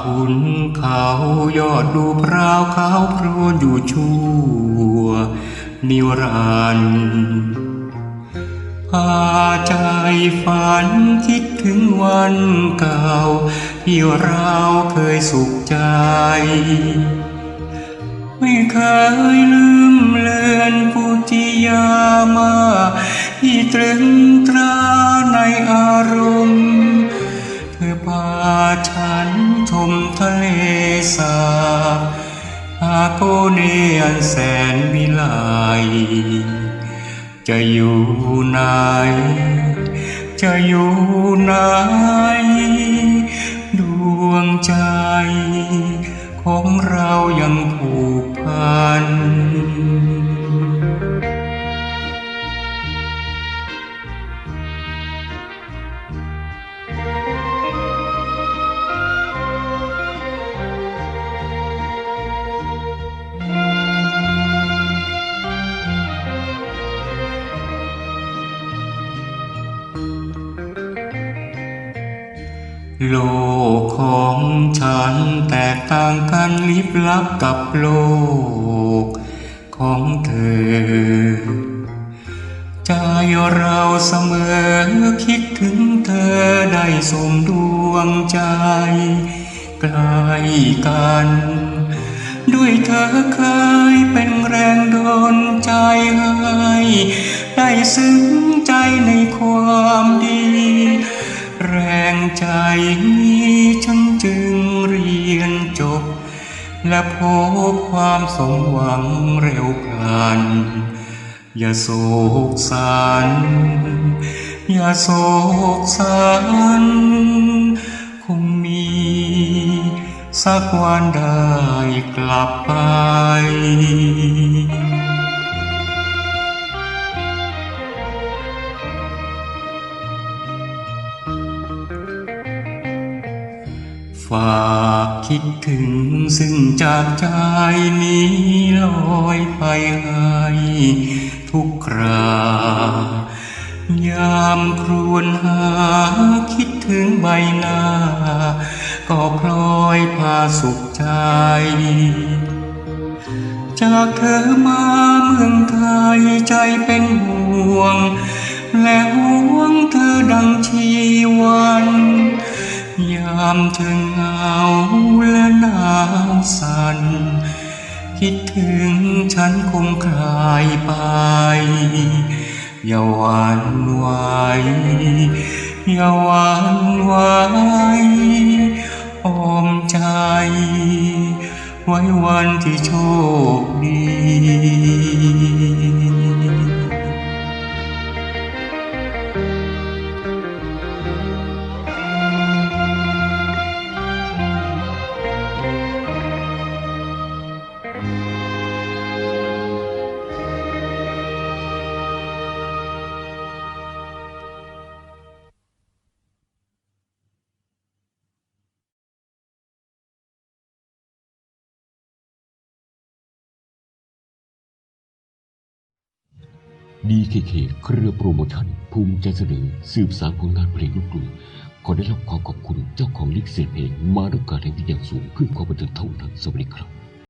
ขุนเขายอดดูพราวขาวโพรนอยู่ชั่ว นิรันดร์พาใจฝันคิดถึงวันเก่า ที่เราเคยสุขใจ ไม่เคยลืมเลือนปุจิยามา ที่ตรึงตราในอารมณ์ เธอพาฉัน ชมทะเลสาบอาโกเนอันแสนวิไลจะอยู่ไหน จะอยู่ไหน ดวงใจ ของเรายังผูกพัน โลกของฉันแตกต่างกันลิบลับกับโลกของเธอ ใจเราเสมอคิดถึงเธอได้สมดวงใจใกล้กัน ด้วยเธอเคยเป็นแรงดลใจให้ได้ซึ้งใจในความดี ใจนี้ฉันจึงเรียนจบ และพบความสมหวังเร็วพลัน อย่าโศกสันอย่าโศกสันคงมีสักวันได้กลับไป ฝากคิดถึงซึ่งจากใจนี้ลอยไปให้ทุกครายามครวญหาคิดถึงใบหน้า ก็พลอยพาสุขใจ จากเธอมาเมืองไทยใจเป็นห่วง และห่วงเธอดังชีวันามเธอเหงาและหนาวสั่นคิดถึงฉันคงคลายไป อย่าหวันไหวอย่าหวันไหวออมใจ ไว้วันที่โชคดี ดีเคเคเครือโปรโมชั่น ภูมิใจเสนอสืบสารผลงานเพลงลูกกรุงขอได้รับความขอบคุณเจ้าของลิขสิทธิ์เพลงมาด้วยการแห่งที่อย่างสูงเพื่อความบันเทิงเท่านั้นสวัสดีครับ